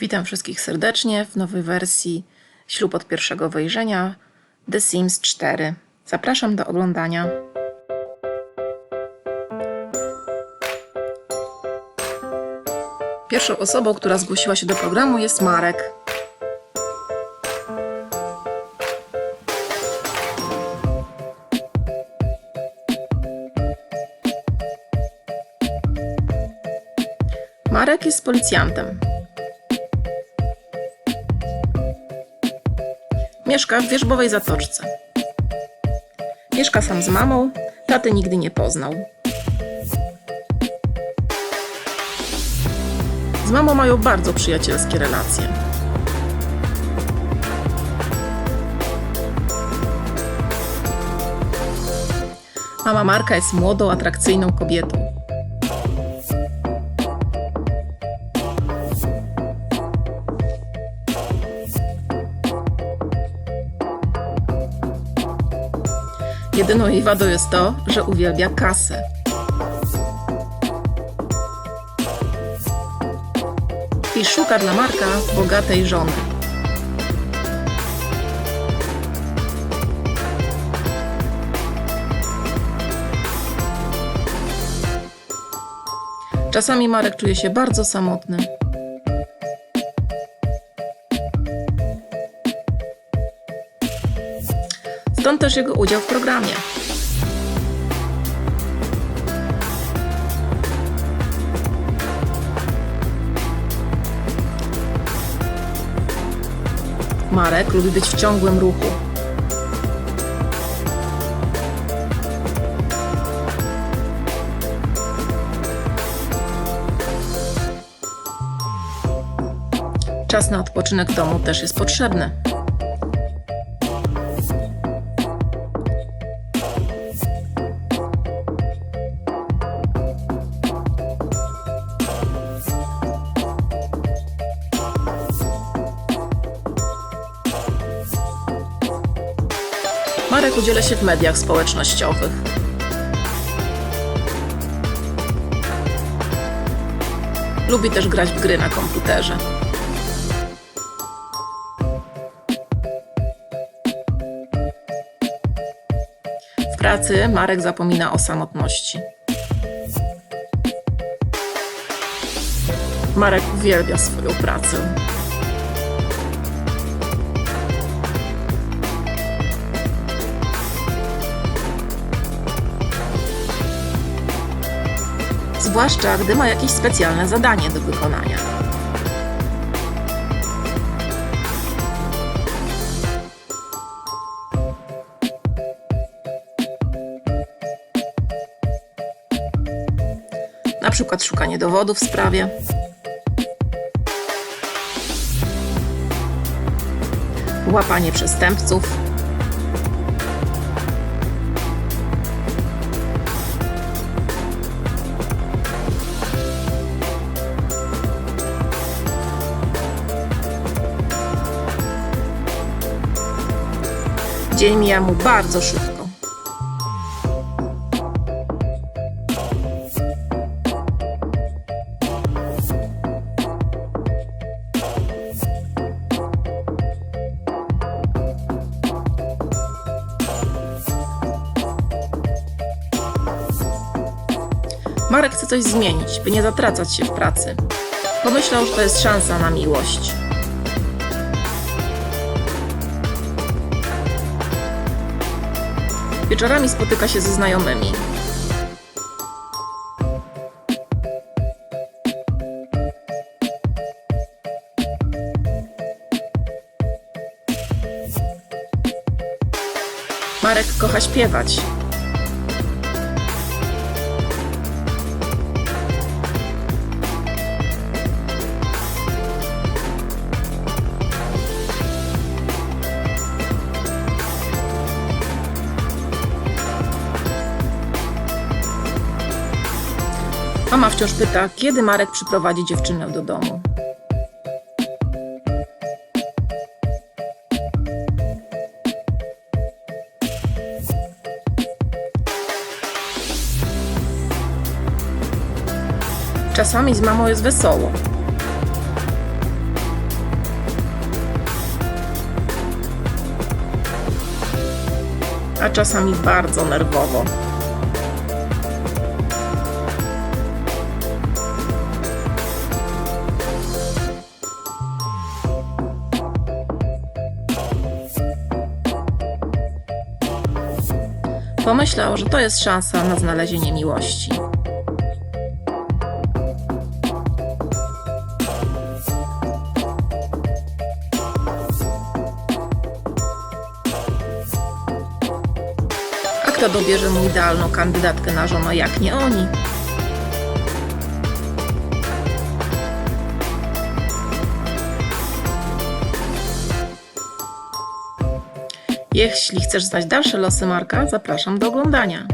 Witam wszystkich serdecznie w nowej wersji Ślub od pierwszego wejrzenia The Sims 4. Zapraszam do oglądania. Pierwszą osobą, która zgłosiła się do programu jest Marek. Marek jest policjantem. Mieszka w wierzbowej zatoczce. Mieszka sam z mamą, taty nigdy nie poznał. Z mamą mają bardzo przyjacielskie relacje. Mama Marka jest młodą, atrakcyjną kobietą. Jedyną jej wadą jest to, że uwielbia kasę. I szuka dla Marka bogatej żony. Czasami Marek czuje się bardzo samotny. Stąd też jego udział w programie. Marek lubi być w ciągłym ruchu. Czas na odpoczynek w domu też jest potrzebny. Marek udziela się w mediach społecznościowych. Lubi też grać w gry na komputerze. W pracy Marek zapomina o samotności. Marek uwielbia swoją pracę. Zwłaszcza gdy ma jakieś specjalne zadanie do wykonania. Na przykład szukanie dowodów w sprawie. Łapanie przestępców. Dzień mija mu bardzo szybko. Marek chce coś zmienić, by nie zatracać się w pracy. Pomyślał, że to jest szansa na miłość. Wieczorami spotyka się ze znajomymi. Marek kocha śpiewać. Mama wciąż pyta, kiedy Marek przyprowadzi dziewczynę do domu. Czasami z mamą jest wesoło. A czasami bardzo nerwowo. Pomyślał, że to jest szansa na znalezienie miłości. A kto dobierze mu idealną kandydatkę na żonę, jak nie oni? Jeśli chcesz znać dalsze losy Marka, zapraszam do oglądania.